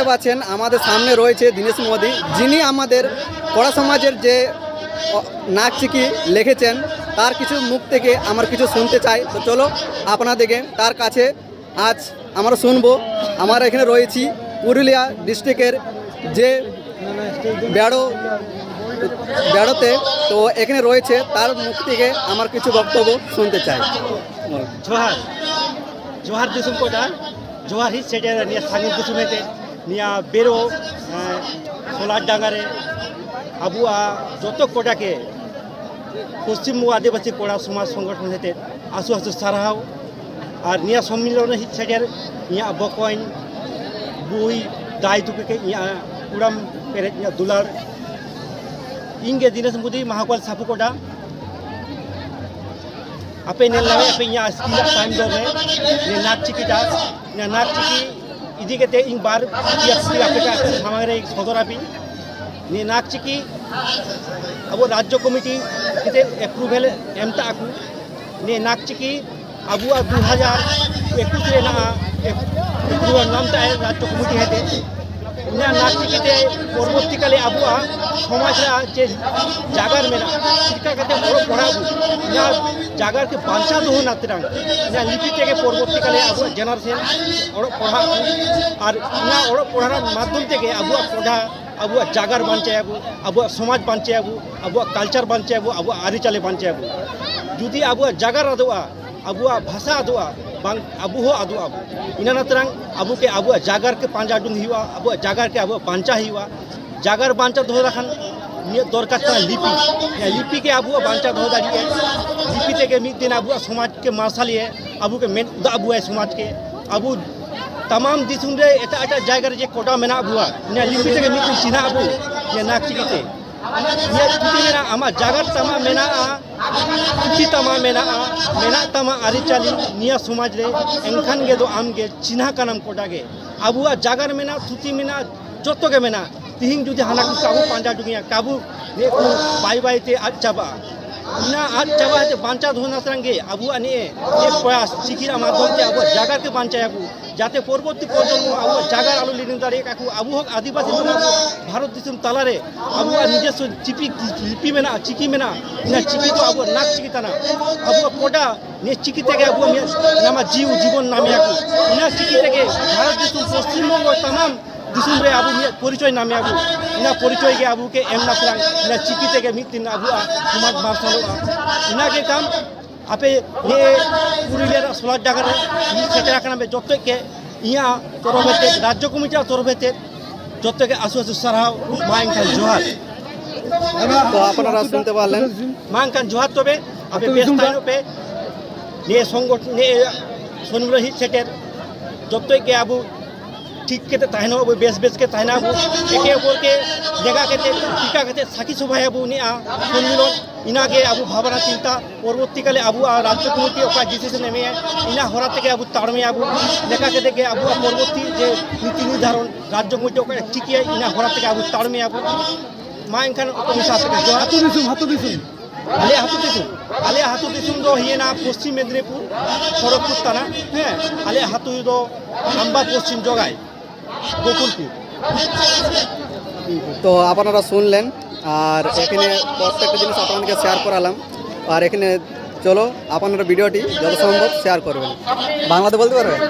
দেখতে পাচ্ছেন, আমাদের সামনে রয়েছে দীনেশ মোদী। যিনি আমাদের কড়া সমাজের যে নাকচিকি লিখেছেন, তার কিছু মুখ থেকে আমার কিছু শুনতে চাই। তো চলো, আপনাদেরকে তার কাছে আজ আমরা শুনব। আমরা এখানে রয়েছি পুরুলিয়া ডিস্ট্রিক্টের যে বেড়ো, বেড়োতে। তো এখানে রয়েছে, তার মুখ থেকে আমার কিছু বক্তব্য শুনতে চাই। জোহার। জোহার দিসুম কোটা জোহার হিট সেটা নিয়ে সাঙ্গিক দিসুম নিয়া বেরো হ্যাঁ, সোলার ডাঙ্গারে। আবু যত কোটাকে পশ্চিম আদিবাসী কোড়া সমাজ সংগঠন হেতে আসু আসু সারহাও, আর নিয়া সম্মিলন হিট সাইডের ইয়া বকয়ন, বুই দায় তুকে ইয়া কুড়াম পেরেজ ইয়া দুলার। ইংগে দিনেশ মুদি, মহাকাল সাপু কোটা আপে নেল নামে আপে ইয়া স্কিল টাইম দরে নাক চিকিটা নাক চিকি ne nak chiki ta ne nak chiki idi kete ing bar ya asli apa ka samagre সদর আপি ne nak chiki abo রাজ্য committee kete approval emta aku ne nak chiki abu a 2021 re na approval নাম তা রাজ্য committee হেতে ইনা নাক চিকিতে পরবর্তীকালে আবুয়া সমাজরা যে জাগার মেনা শিক্ষা খাতে বড় পড়াবো ইনা জাগারকে বাঞ্চা দোহ নাতরাং। ইনা লিপি থেকে পরবর্তীকালে আবুয়া জেনারেশন অড়ক পড়া আর ইনা অড়ক পড়ার মাধ্যম থেকে আবুয়া পড়া আবুয়া জাগার বাঞ্চায়াবো আবুয়া সমাজ বাঞ্চায়াবো আবুয়া কালচার বাঞ্চায়াবো আবুয়া আরিচালে বাঞ্চায়াবো যদি আবুয়া জাগার আদোয়া adoa bang abu ho adu abu ina natrang abu ke abu jagar ke panja dung hiwa abu jagar ke abu banca hiwa jagar banca doh ᱫᱚᱨᱠᱟᱨ ᱠᱟᱱᱟ ᱞᱤᱯᱤ ᱞᱤᱯᱤ ᱜᱮ ᱟᱵᱚᱣᱟᱜ ᱵᱟᱧᱪᱟᱣ ᱫᱚᱦᱚ ᱫᱟᱲᱮᱭᱟᱜᱼᱟ ᱞᱤᱯᱤ ᱛᱮᱜᱮ ᱢᱤᱫ ᱫᱤᱱ ᱟᱵᱚᱣᱟᱜ ᱥᱚᱢᱟᱡᱽ ᱠᱮ ᱢᱟᱨᱥᱟᱞᱮᱭᱟ ᱟᱵᱚ ᱠᱮ ᱢᱮᱱ ᱩᱫᱟᱜ ᱟᱵᱚᱣᱟᱭ ᱥᱚᱢᱟᱡᱽ ᱠᱮ ᱟᱵᱚ ᱛᱟᱢᱟᱢ ᱫᱤᱥᱚᱢ ᱨᱮ ᱮᱴᱟᱜ ᱮᱴᱟᱜ ᱡᱟᱭᱜᱟ ᱨᱮ ᱡᱮ ᱠᱚᱴᱟ ᱢᱮᱱᱟᱜ ᱟᱵᱚᱣᱟ ᱚᱱᱟ ᱞᱤᱯᱤ ᱛᱮᱜᱮ ᱢᱤᱫ ᱫᱤᱱ ᱪᱤᱱᱦᱟᱹ ᱟᱵᱚ ᱡᱮ ᱱᱟᱜ ᱪᱤᱠᱤᱛᱮ আমার জাগার তামা মেনা কুচি তামা মেনা মেনা তামা আরিচালি নিয়া সমাজ রে এনখান গে দো আমগে চিনা কানাম কোটাগে আবুয়া জাগার মেনা থুতি মেনা যত গে মেনা ᱛᱤᱦᱤᱧ ᱡᱩᱫᱤ ᱦᱟᱱᱟ ᱠᱚ ᱠᱟᱵᱩ ᱯᱟᱸᱡᱟ ᱰᱩᱜᱤᱭᱟ ᱠᱟᱵᱩ ᱱᱤᱭᱟᱹ ᱠᱚ ᱵᱟᱭ ᱵᱟᱭᱛᱮ ᱟᱫ ᱪᱟᱵᱟᱜᱼᱟ ᱤᱱᱟ ᱟᱫ ᱪᱟᱵᱟ ᱦᱮᱛᱮ ᱵᱟᱧᱪᱟᱣ ᱫᱚᱦᱚ ᱱᱟᱥᱨᱟᱝ ᱜᱮ ᱟᱵᱚᱣᱟᱜ ᱱᱤᱭᱟᱹ যে প্রয়াস চিকির মাধ্যম তে আবু জাগাকে বাঞ্চায়াবু যাতে পরবর্তী প্রজন্ম আবু জাগার আলো লিনে দাঁড়িয়ে কাকু আবু হোক আদিবাসী হোক আবু ভারত দিশম তালারে আবুয়ার নিজস্ব চিপি লিপি মেনা চিকি মেনা ইনা চিকি তো আবু নাক চিকি তানা আবু কোটা নিয়ে চিকি থেকে আবু নামা জিউ জীবন নামে আকু ইনা চিকি থেকে ভারত দিশম পশ্চিমবঙ্গ তামাম দিশম রে আবু পরিচয় নামে আবু ইনা পরিচয় গে আবুকে এম না প্রাং ইনা চিকি থেকে মিতিন আবুয়া সমাজ মার্শালোয়া ইনাকে কাম আপে নে পুরুলিয়ার সোলার জায়গায় সেটা রাখা যতকে ইয়া তরফেতে রাজ্য কমিটির তরফেতে যতকে আসু আসু সারাও মাইনখান জোহার তো আপনারা শুনতে পারলেন? মাইনখান জোহার তবে আপে বেশ পে নিয়ে সংগঠন নিয়ে সন্মুখী সেটের যতকে আবু ঠিক কেতে তাহেন আবু বেশ বেশ কে তাহেন আবু একে অপরকে দেখা কেতে টিকা কেতে সাকি সভায় আবু নিয়ে সম্মিলন ইনাকে আবু ভাবনা চিন্তা। পরবর্তীকালে আবু রাজ্য কমিটি ওকা ডিসিশন নেমে ইনা হরা থেকে আবু তাড়মে আবু। দেখা কেতে গে আবু পরবর্তী যে নীতি নির্ধারণ রাজ্য কমিটি ওকা টিকিয়ে ইনা হরা থেকে আবু তাড়মে আবু। মা থেকে জোহার হাতু দিছুম হাতু দিছুম আলিয়া হাতু দিসুম দো হিয়েনা পশ্চিম মেদিনীপুর খড়গপুর থানা। হ্যাঁ আলিয়া হাতু দো আম্বা পশ্চিম জগাই তো আপনারা শুনলেন, আর এখানে প্রত্যেকটা জিনিস আপনাদেরকে শেয়ার করালাম। আর এখানে চলো, আপনারা ভিডিওটি যত সম্ভব শেয়ার করবেন। বাংলাতে বলতে পারবেন?